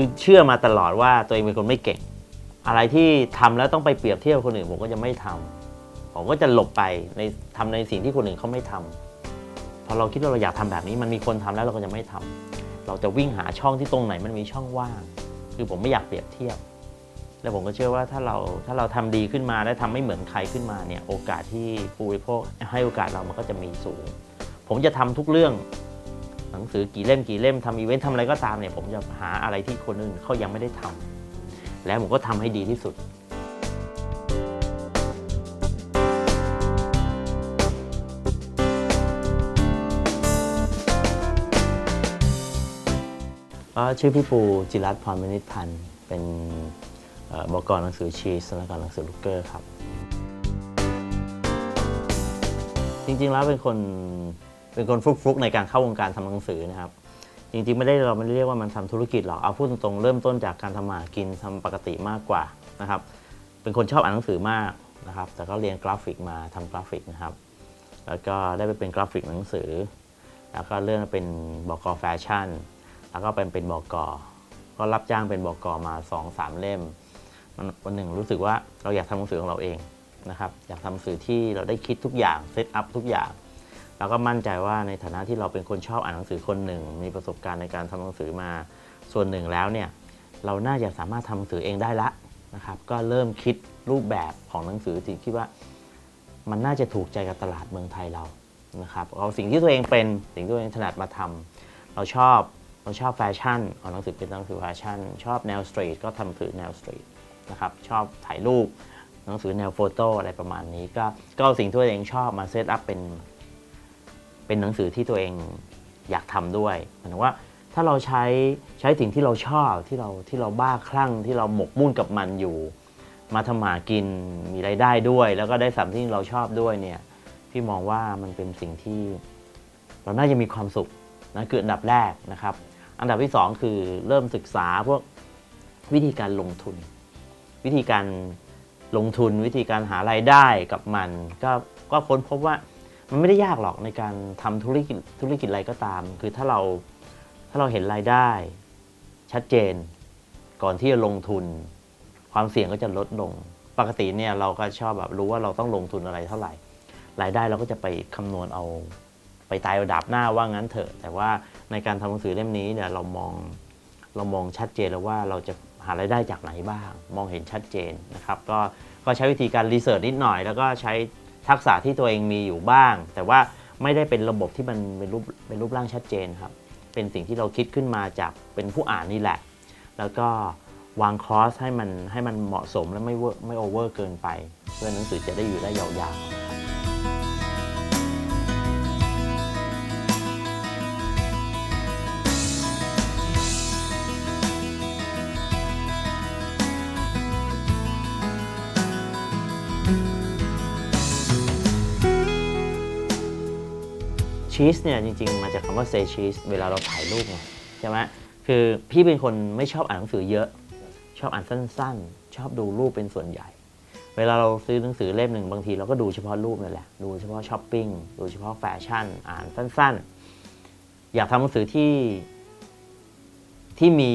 คือเชื่อมาตลอดว่าตัวเองเป็นคนไม่เก่ง อะไรที่ทำแล้วต้องไปเปรียบเทียบคนอื่นผมก็จะไม่ทำผมก็จะหลบไปในทำในสิ่งที่คนอื่นเขาไม่ทำพอเราคิดว่าเราอยากทำแบบนี้มันมีคนทำแล้วเราก็จะไม่ทำเราจะวิ่งหาช่องที่ตรงไหนมันมีช่องว่าง คือผมไม่อยากเปรียบเทียบ แล้วผมก็เชื่อว่าถ้าเราถ้าเราทำดีขึ้นมาและทำไม่เหมือนใครขึ้นมาเนี่ยโอกาสที่ผู้บริโภคให้โอกาสเรามันก็จะมีสูง ผมจะทำทุกเรื่อง หนังสือกี่เล่มกี่เล่มทำอีเวนต์ทำอะไรก็ตามเนี่ยผมจะหาอะไรที่คนอื่นเขายังไม่ได้ทำแล้วผมก็ทำให้ดีที่สุดก็ชื่อพี่ปูจิรัตพรมนิพันธ์เป็นเอ่อบกหนังสือชีสและการหนังสือลูกเกอร์ครับ จริงๆแล้วเป็นคน เป็นคนฟลุกๆในการเข้าวงการทำหนังสือนะครับ จริงๆไม่ได้เราไม่ได้เรียกว่ามันทำธุรกิจหรอกเอาพูดตรงๆเริ่มต้นจากการทำมาหากินทำปกติมากกว่านะครับ เป็นคนชอบอ่านหนังสือมากนะครับ แต่ก็เรียนกราฟิกมาทำกราฟิกนะครับ แล้วก็ได้ไปเป็นกราฟิกหนังสือ แล้วก็เลื่อนมาเป็นบกแฟชั่น แล้วก็เป็นเป็นบกก็รับจ้างเป็นบกมา2อสามเล่มมันวันหนึ่งรู้สึกว่าเราอยากทำหนังสือของเราเองนะครับ อยากทำหนังสือที่เราได้คิดทุกอย่างเซตอัพทุกอย่าง แล้วก็มั่นใจว่าในฐานะที่เราเป็นคนชอบอ่านหนังสือคนหนึ่ง มีประสบการณ์ในการทำหนังสือมาส่วนหนึ่งแล้วเนี่ยเราน่าจะสามารถทำหนังสือเองได้ละนะครับก็เริ่มคิดรูปแบบของหนังสือที่คิดว่ามันน่าจะถูกใจกับตลาดเมืองไทยเรานะครับเอาสิ่งที่ตัวเองเป็นสิ่งที่ตัวเองถนัดมาทำเราชอบเราชอบแฟชั่นเอาหนังสือเป็นหนังสือแฟชั่น ชอบแนวสตรีทก็ทำหนังสือแนวสตรีทนะครับชอบถ่ายรูปหนังสือแนวโฟโต้อะไรประมาณนี้ ก็ก็เอาสิ่งที่ตัวเองชอบมาเซตอัพเป็น เป็นหนังสือที่ตัวเองอยากทำด้วยหมายถึงว่าถ้าเราใช้ใช้สิ่งที่เราชอบที่เราที่เราบ้าคลั่งที่เราหมกมุ่นกับมันอยู่ มาทำหมากินมีไรายได้ด้วย แล้วก็ได้สัมที่เราชอบด้วยเนี่ยพี่มองว่ามันเป็นสิ่งที่ เราน่าจะมีความสุขนะคืออันดับแรกนะครับ อันดับที่สองคือเริ่มศึกษาพวกวิธีการลงทุน วิธีการลงทุนวิธีการหารายได้กับมัน ก็ก็ค้นพบว่า มันไม่ได้ยากหรอกในการทำธุรกิจธุรกิจอะไรก็ตาม คือถ้าเราถ้าเราเห็นรายได้ ชัดเจน ก่อนที่จะลงทุน ความเสี่ยงก็จะลดลง ปกติเนี่ยเราก็ชอบแบบรู้ว่าเราต้องลงทุนอะไรเท่าไหร่ รายได้เราก็จะไปคำนวณเอา ไปตายระดับหน้าว่างั้นเถอะ แต่ว่าในการทำหนังสือเล่มนี้เนี่ยเรามองเรามองชัดเจนแล้วว่าเราจะหารายได้จากไหนบ้าง มองเห็นชัดเจนนะครับ ก็ก็ใช้วิธีการรีเสิร์ชนิดหน่อย แล้วก็ใช้ ทักษะที่ตัวเองมีอยู่บ้าง แต่ว่าไม่ได้เป็นระบบที่มันเป็นรูปเป็นรูปร่างชัดเจนครับ เป็นสิ่งที่เราคิดขึ้นมาจากเป็นผู้อ่านนี่แหละ แล้วก็วางคอร์สให้มันให้มันเหมาะสมและไม่เวอร์ไม่โอเวอร์เกินไป เพื่อหนังสือจะได้อยู่ได้ยาวๆ ชีสเนี่ยจริงๆ มาจากคำว่า say cheese เวลาเราถ่ายรูปไงใช่ไหมคือพี่เป็นคนไม่ชอบอ่านหนังสือเยอะ ชอบอ่านสั้นๆ ชอบดูรูปเป็นส่วนใหญ่ เวลาเราซื้อหนังสือเล่มหนึ่งบางทีเราก็ดูเฉพาะรูปนั่นแหละดูเฉพาะช้อปปิ้งดูเฉพาะแฟชั่นอ่านสั้นๆ อยากทำหนังสือที่ที่มี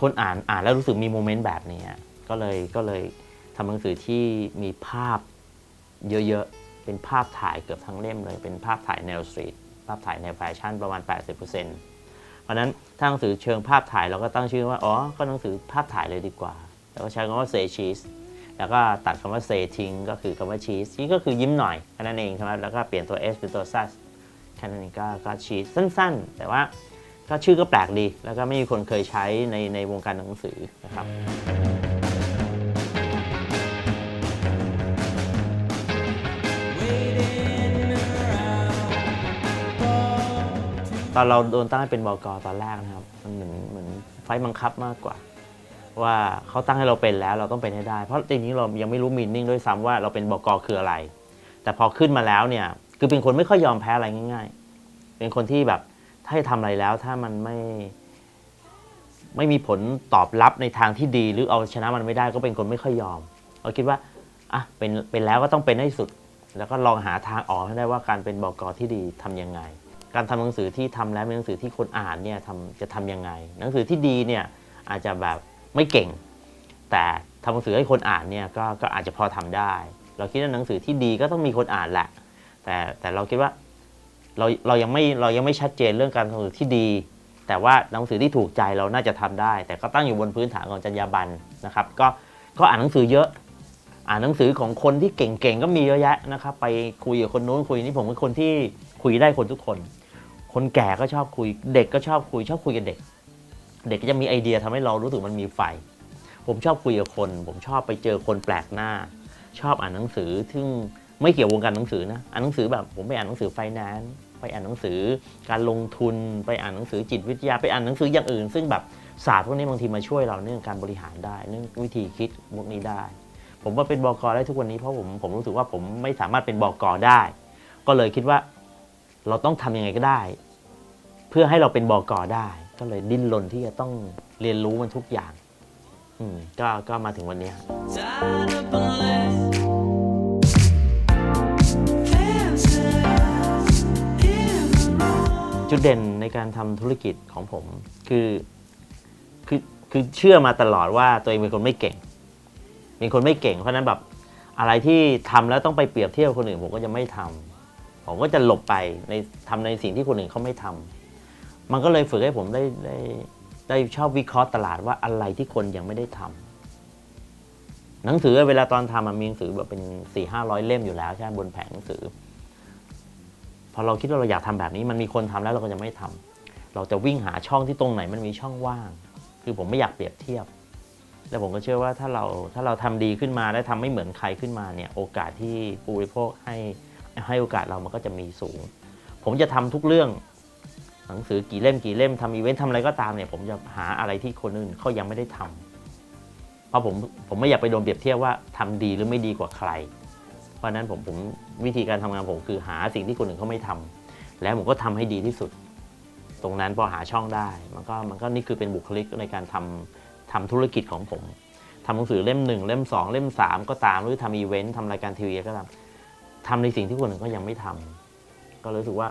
คนอ่านอ่านแล้วรู้สึกมีโมเมนต์แบบนี้ก็เลยก็เลยทำหนังสือที่มีภาพเยอะๆ เป็นภาพถ่ายเกือบทั้งเล่มเลย เป็นภาพถ่ายแนวสตรีทภาพถ่ายแนวแฟชั่นประมาณ 80%เพราะฉะนั้นถ้าหนังสือเชิงภาพถ่ายเราก็ตั้งชื่อว่าอ๋อก็หนังสือภาพถ่ายเลยดีกว่า แล้วก็ใช้คำว่า say cheese แล้วก็ตัดคำว่า say ทิ้งก็คือคำว่า cheese ชีสก็คือยิ้มหน่อยแค่นั้นเองใช่ไหมแล้วก็เปลี่ยนตัว s เป็นตัว sus แค่นั้นเองก็ก็ cheese สั้นๆ แต่ว่าก็ชื่อก็แปลกดี แล้วก็ไม่มีคนเคยใช้ในในวงการหนังสือนะครับ ตอนเราโดนตั้งให้เป็นบกตอนแรกนะครับ มันเหมือนเหมือนไฟล์บังคับมากกว่า ว่าเขาตั้งให้เราเป็นแล้วเราต้องเป็นให้ได้ เพราะจริงๆเรายังไม่รู้มีนิ่งด้วยซ้ำว่าเราเป็นบกคืออะไร แต่พอขึ้นมาแล้วเนี่ยคือเป็นคนไม่ค่อยยอมแพ้อะไรง่าย ๆ เป็นคนที่แบบถ้าให้ทำอะไรแล้วถ้ามันไม่ ไม่มีผลตอบรับในทางที่ดี หรือเอาชนะมันไม่ได้ก็เป็นคนไม่ค่อยยอมเราคิดว่าอะเป็นเป็นแล้วก็ต้องเป็นให้สุด แล้วก็ลองหาทางออกให้ได้ว่าการเป็นบกที่ดีทำยังไง การทำหนังสือที่ทำแล้วเป็นหนังสือที่คนอ่านเนี่ยทำจะทำยังไง หนังสือที่ดีเนี่ยอาจจะแบบไม่เก่ง แต่ทำหนังสือให้คนอ่านเนี่ยก็ก็อาจจะพอทำได้ เราคิดว่าหนังสือที่ดีก็ต้องมีคนอ่านแหละ แต่แต่เราคิดว่าเราเรายังไม่เรายังไม่ชัดเจนเรื่องการทำหนังสือที่ดี แต่ว่าหนังสือที่ถูกใจเราน่าจะทำได้ แต่ก็ตั้งอยู่บนพื้นฐานของจรรยาบรรณนะครับ ก็ก็อ่านหนังสือเยอะอ่านหนังสือของคนที่เก่งๆ ก็มีเยอะแยะนะครับ ไปคุยกับคนนู้นคุยนี่ผมเป็นคนที่คุยได้คนทุกคน คนแก่ก็ชอบคุย เด็กก็ชอบคุย ชอบคุยกับเด็ก เด็กก็จะมีไอเดียทำให้เรารู้สึกมันมีไฟ ผมชอบคุยกับคน ผมชอบไปเจอคนแปลกหน้า ชอบอ่านหนังสือ ซึ่งไม่เกี่ยววงการหนังสือนะ อ่านหนังสือแบบผมไปอ่านหนังสือไฟแนนซ์ ไปอ่านหนังสือการลงทุน ไปอ่านหนังสือจิตวิทยา ไปอ่านหนังสืออย่างอื่น ซึ่งแบบศาสตร์พวกนี้บางทีมาช่วยเราเรื่องการบริหารได้ เรื่องวิธีคิดพวกนี้ได้ ผมว่าเป็นบอกได้ทุกวันนี้เพราะผมผมรู้สึกว่าผมไม่สามารถเป็นบอกได้ ก็เลยคิดว่า เราต้องทำยังไงก็ได้ เพื่อให้เราเป็นบอกอได้ ก็เลยดิ้นรนที่จะต้องเรียนรู้มันทุกอย่าง อืมก็ก็มาถึงวันนี้ครับ Tied up and left. Fences in the road. จุดเด่นในการทำธุรกิจของผมคือคือคือเชื่อมาตลอดว่าตัวเองเป็นคนไม่เก่ง เป็นคนไม่เก่งเพราะฉะนั้นแบบอะไรที่ทำแล้วต้องไปเปรียบเทียบกับคนอื่นผมก็จะไม่ทำ ผมก็จะหลบไปในทำในสิ่งที่คนอื่นเขาไม่ทำมันก็เลยฝึกให้ผมได้ได้ได้ชอบวิเคราะห์ตลาดว่าอะไรที่คนยังไม่ได้ทำหนังสือเวลาตอนทำมันมีหนังสือแบบเป็นสี่ห้าร้อยเล่มอยู่แล้วใช่ไหมบนแผงหนังสือ พอเราคิดว่าเราอยากทำแบบนี้ มันมีคนทำแล้วเราก็จะไม่ทำเราจะวิ่งหาช่องที่ตรงไหนมันมีช่องว่าง คือผมไม่อยากเปรียบเทียบ แล้วผมก็เชื่อว่าถ้าเราถ้าเราทำดีขึ้นมาและทำไม่เหมือนใครขึ้นมาเนี่ย โอกาสที่ผู้บริโภคให้ ให้โอกาสเรามันก็จะมีสูง ผมจะทำทุกเรื่อง หนังสือกี่เล่มกี่เล่มทำอีเวนต์ทำอะไรก็ตามเนี่ย ผมจะหาอะไรที่คนอื่นเขายังไม่ได้ทำเพราะผมผมไม่อยากไปโดนเปรียบเทียบว่าทำดีหรือไม่ดีกว่าใคร เพราะฉะนั้นผมผมวิธีการทำงานผมคือหาสิ่งที่คนอื่นเขาไม่ทำแล้วผมก็ทำให้ดีที่สุด ตรงนั้นพอหาช่องได้ มันก็มันก็นี่คือเป็นบุคลิกในการทำทำธุรกิจของผมทำหนังสือเล่มหนึ่งเล่มสองเล่มสามก็ตามหรือทำอีเวนต์ทำรายการทีวีก็ตาม ทำในสิ่งที่คนอื่นก็ยังไม่ทำก็รู้สึกว่า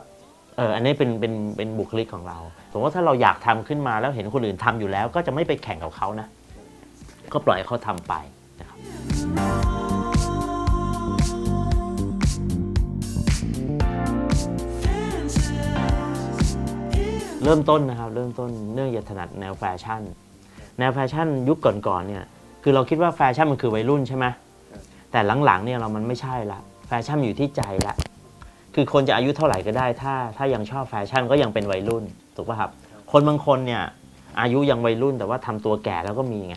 เอออันนี้เป็นเป็นเป็นบุคลิกของเราสมมติว่าถ้าเราอยากทำขึ้นมาแล้วเห็นคนอื่นทำอยู่แล้ว ก็จะไม่ไปแข่งกับเขานะ ก็ปล่อยเขาทำไปนะครับเริ่มต้นนะครับเริ่มต้นเนื่องจากถนัดแนวแฟชั่น แนวแฟชั่นยุคก่อนๆเนี่ยคือเราคิดว่าแฟชั่นมันคือวัยรุ่นใช่ไหมแต่หลังๆเนี่ยเรามันไม่ใช่ละ แฟชั่นอยู่ที่ใจละ คือคนจะอายุเท่าไหร่ก็ได้ ถ้าถ้ายังชอบแฟชั่นก็ยังเป็นวัยรุ่นถูกป่ะครับ คนบางคนเนี่ยอายุยังวัยรุ่นแต่ว่าทำตัวแก่แล้วก็มีไง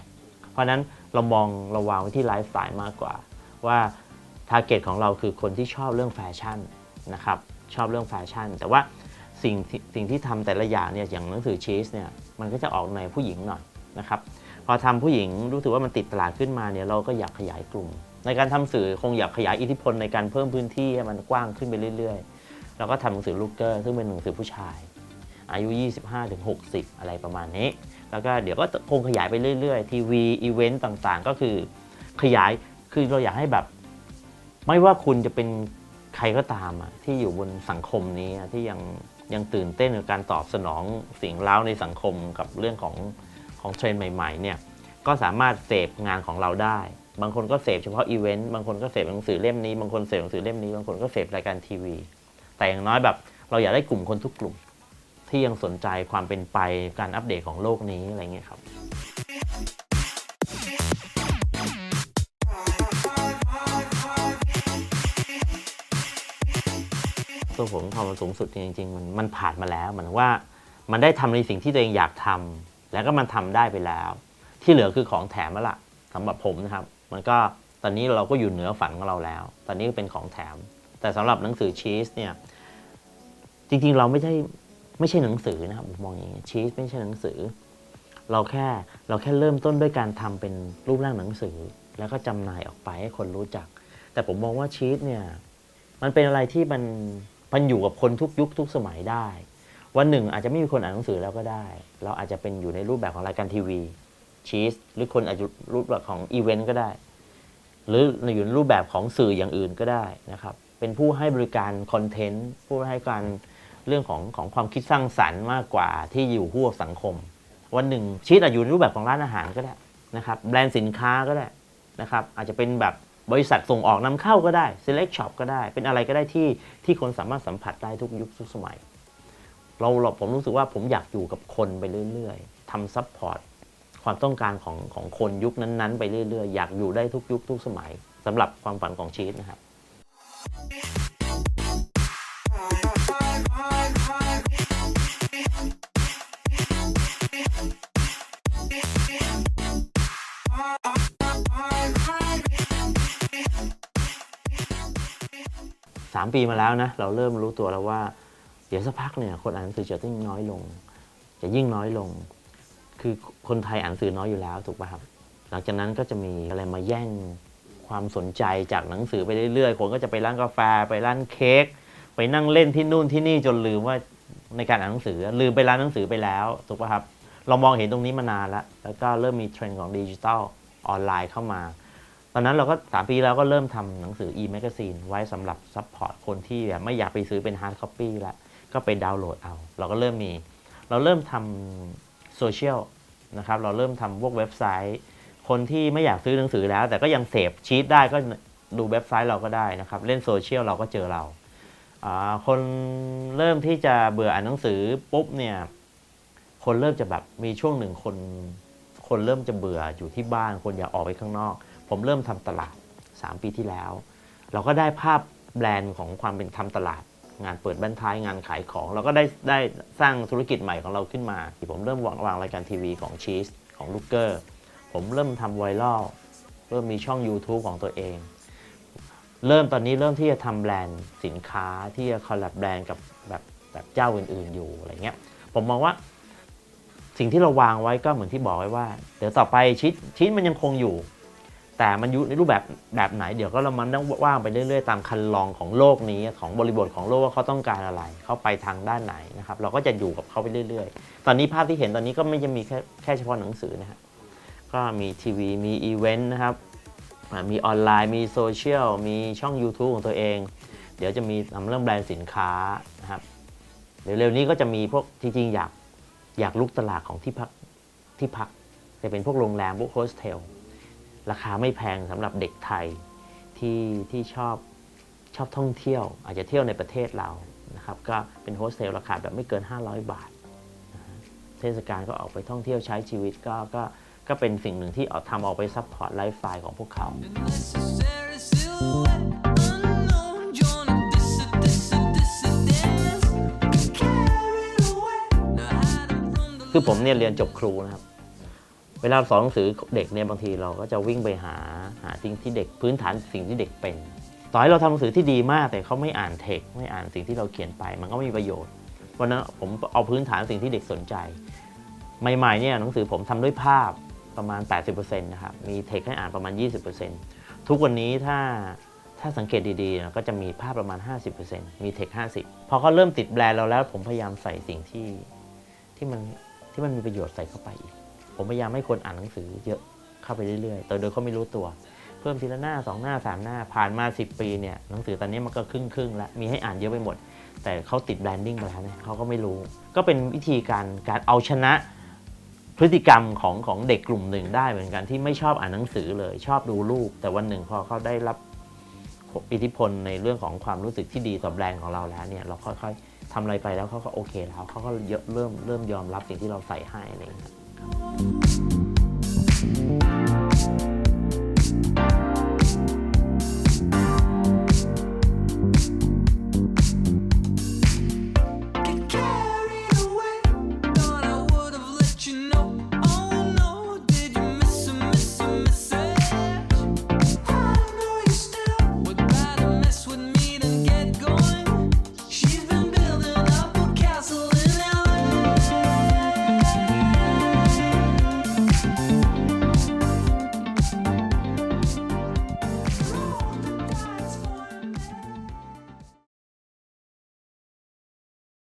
เพราะนั้นเรามองเราวางไว้ที่ไลฟ์สไตล์มากกว่า ว่าทาร์เก็ตของเราคือคนที่ชอบเรื่องแฟชั่นนะครับชอบเรื่องแฟชั่น แต่ว่าสิ่งสิ่งที่ทำแต่ละอย่างเนี่ยอย่างหนังสือชีสเนี่ยมันก็จะออกในผู้หญิงหน่อยนะครับพอทำผู้หญิงรู้สึกว่ามันติดตลาดขึ้นมาเนี่ยเราก็อยากขยายกลุ่ม ในการทำสื่อคงอยากขยายอิทธิพลในการเพิ่มพื้นที่ให้มันกว้างขึ้นไปเรื่อยๆเราก็ทำหนังสือลูกเกอร์ซึ่งเป็นหนังสือผู้ชาย อายุ 25-60 อะไรประมาณนี้ แล้วก็เดี๋ยวก็คงขยายไปเรื่อยๆ ทีวีอีเวนต์ต่างๆ ก็คือขยายคือเราอยากให้แบบ ไม่ว่าคุณจะเป็นใครก็ตามอะที่อยู่บนสังคมนี้ที่ยังยังตื่นเต้นกับการตอบสนองสิ่งเล้าในสังคมกับเรื่องของของเทรนด์ใหม่ ๆ เนี่ยก็สามารถเสพงานของเราได้ บางคนก็เสพเฉพาะอีเวนต์บางคนก็เสพหนังสือเล่มนี้บางคนเสพหนังสือเล่มนี้บางคนก็เสพรายการทีวี แต่อย่างน้อยแบบ เราอยากได้กลุ่มคนทุกกลุ่ม ที่ยังสนใจความเป็นไปการอัปเดตของโลกนี้อะไรเงี้ยครับตัวผมความสูงสุดจริงๆมันมันผ่านมาแล้วเหมือนว่ามันได้ทำในสิ่งที่ตัวเองอยากทำแล้วก็มันทำได้ไปแล้ว ที่เหลือคือของแถมแล้วล่ะสำหรับผมนะครับ มันก็ตอนนี้เราก็อยู่เหนือฝันของเราแล้ว ตอนนี้ก็เป็นของแถม แต่สำหรับหนังสือชีสเนี่ยจริงๆเราไม่ใช่ไม่ใช่หนังสือนะครับผมมองอย่างนี้ชีสไม่ใช่หนังสือ เราแค่เราแค่เริ่มต้นด้วยการทำเป็นรูปร่างหนังสือ แล้วก็จำหน่ายออกไปให้คนรู้จัก แต่ผมมองว่าชีสเนี่ยมันเป็นอะไรที่มันมันอยู่กับคนทุกยุคทุกสมัยได้ วันหนึ่งอาจจะไม่มีคนอ่านหนังสือแล้วก็ได้ เราอาจจะเป็นอยู่ในรูปแบบของรายการทีวี ชีสหรือคนอาจจะรูปแบบของอีเวนต์ก็ได้ หรืออยู่ในรูปแบบของสื่ออย่างอื่นก็ได้นะครับ เป็นผู้ให้บริการคอนเทนต์ผู้ให้การเรื่องของของความคิดสร้างสรรค์มากกว่าที่อยู่คู่กับสังคม วันหนึ่งชีสอาจอยู่ในรูปแบบของร้านอาหารก็ได้นะครับแบรนด์สินค้าก็ได้นะครับอาจจะเป็นแบบบริษัทส่งออกนำเข้าก็ได้ select shop ก็ได้ เป็นอะไรก็ได้ที่ที่คนสามารถสัมผัสได้ทุกยุคทุกสมัย เราเราผมรู้สึกว่าผมอยากอยู่กับคนไปเรื่อย ๆทำซัพพอร์ต ความต้องการของของคนยุคนั้นๆ ไปเรื่อยๆ อยากอยู่ได้ทุกยุคทุกสมัยสำหรับความฝันของชีสนะครับสามปีมาแล้วนะ เราเริ่มรู้ตัวแล้วว่า เดี๋ยวสักพักเนี่ยคนอ่านหนังสือจะยิ่งน้อยลง จะยิ่งน้อยลง คือคนไทยอ่านสื่อน้อยอยู่แล้วถูกป่ะครับ หลังจากนั้นก็จะมีอะไรมาแย่งความสนใจจากหนังสือไปเรื่อยๆ คนก็จะไปร้านกาแฟไปร้านเค้กไปนั่งเล่นที่นู่นที่นี่จนลืมว่าในการอ่านหนังสือลืมไปร้านหนังสือไปแล้วถูกป่ะครับ เรามองเห็นตรงนี้มานานแล้วแล้วก็เริ่มมีเทรนด์ของดิจิทัลออนไลน์เข้ามา ตอนนั้นเราก็สามปีแล้วก็เริ่มทำหนังสือ e-magazine ไว้สำหรับซัพพอร์ตคนที่แบบไม่อยากไปซื้อเป็นฮาร์ดคอปปี้ละก็ไปดาวน์โหลดเอา เราก็เริ่มมี เราเริ่มทำ โซเชียลนะครับเราเริ่มทำพวกเว็บไซต์ คนที่ไม่อยากซื้อหนังสือแล้ว แต่ก็ยังเสพชีตได้ก็ดูเว็บไซต์เราก็ได้นะครับ เล่นโซเชียลเราก็เจอเราคนเริ่มที่จะเบื่ออ่านหนังสือปุ๊บเนี่ยคนเริ่มจะแบบมีช่วงหนึ่งคน คนเริ่มจะเบื่ออยู่ที่บ้าน คนอยากออกไปข้างนอก ผมเริ่มทำตลาด 3 ปีที่แล้ว เราก็ได้ภาพแบรนด์ของความเป็นทำตลาด งานเปิดบ้านท้ายงานขายของ เราก็ได้ได้สร้างธุรกิจใหม่ของเราขึ้นมา ที่ผมเริ่มวางวางรายการทีวีของชีสของลูกเกอร์ผมเริ่มทำไวรัลเริ่มมีช่อง YouTube ของตัวเอง เริ่มตอนนี้เริ่มที่จะทำแบรนด์สินค้าที่จะคอลแลบแบรนด์กับแบบแบบเจ้าอื่นๆอยู่อะไรเงี้ยผมมองว่าสิ่งที่เราวางไว้ก็เหมือนที่บอกไว้ว่า เดี๋ยวต่อไปชิ้นชิ้นมันยังคงอยู่ แต่มันอยู่ในรูปแบบแบบไหนเดี๋ยวก็เรามันต้องว่างไปเรื่อยๆ ตามคันลองของโลกนี้ของบริบทของโลกว่าเขาต้องการอะไร เขาไปทางด้านไหนนะครับ เราก็จะอยู่กับเขาไปเรื่อยๆ ตอนนี้ภาพที่เห็นตอนนี้ก็ไม่จะมีแค่แค่เฉพาะหนังสือนะฮะก็มีทีวีมีอีเวนต์นะครับมีออนไลน์มีโซเชียลมีช่อง YouTube ของตัวเอง เดี๋ยวจะมีทำเรื่องแบรนด์สินค้านะครับเดี๋ยวเร็วนี้ก็จะมีพวกจริงๆอยากอยากลุกตลาดของที่พักที่พักจะเป็นพวกโรงแรมพวกโฮสเทล ราคาไม่แพงสำหรับเด็กไทยที่ที่ชอบชอบท่องเที่ยว อาจจะเที่ยวในประเทศเรานะครับก็เป็นโฮสเทลราคาแบบไม่เกิน 500 บาท เทศกาลก็ออกไปท่องเที่ยวใช้ชีวิตก็ก็ก็เป็นสิ่งหนึ่งที่เอาทำออกไปซัพพอร์ตไลฟ์สไตล์ของพวกเขา คือผมเนี่ยเรียนจบครูนะครับ เวลาสอนหนังสือเด็กเนี่ยบางทีเราก็จะวิ่งไปหาหาสิ่งที่เด็กพื้นฐานสิ่งที่เด็กเป็น ต่อให้เราทำหนังสือที่ดีมากแต่เขาไม่อ่านเทคไม่อ่านสิ่งที่เราเขียนไป มันก็ไม่มีประโยชน์วันนั้นผมเอาพื้นฐานสิ่งที่เด็กสนใจ ใหม่ๆเนี่ยหนังสือผมทำด้วยภาพประมาณ 80%นะครับมีเทคให้อ่านประมาณ 20%ทุกวันนี้ถ้าถ้าสังเกตดีๆ ก็จะมีภาพประมาณ 50%มีเทค 50 พอเขาเริ่มติดแบรนด์เราแล้วผมพยายามใส่สิ่งที่ที่มันที่มันมีประโยชน์ใส่เข้าไปอีก ผมพยายามให้คนอ่านหนังสือเยอะเข้าไปเรื่อยๆแต่โดยเขาไม่รู้ตัว เพิ่มทีละหน้า 2 หน้า 3 หน้าผ่านมา 10 ปีเนี่ยหนังสือตอนนี้มันก็ครึ่งครึ่งๆแล้วมีให้อ่านเยอะไปหมด แต่เขาติดแบรนดิ้งไปแล้วเนี่ยเขาก็ไม่รู้ ก็เป็นวิธีการการเอาชนะพฤติกรรมของของเด็กกลุ่มหนึ่งได้เหมือนกันที่ไม่ชอบอ่านหนังสือเลย ชอบดูรูปแต่วันหนึ่งพอเขาได้รับอิทธิพลในเรื่องของความรู้สึกที่ดีต่อแบรนด์ของเราแล้วเนี่ยเราค่อยๆทำอะไรไปแล้วเขาก็โอเคแล้วเขาก็เยอะเริ่มเริ่มยอมรับสิ่งที่เราใส่ให้อะไรอย่างเงี้ย Thank you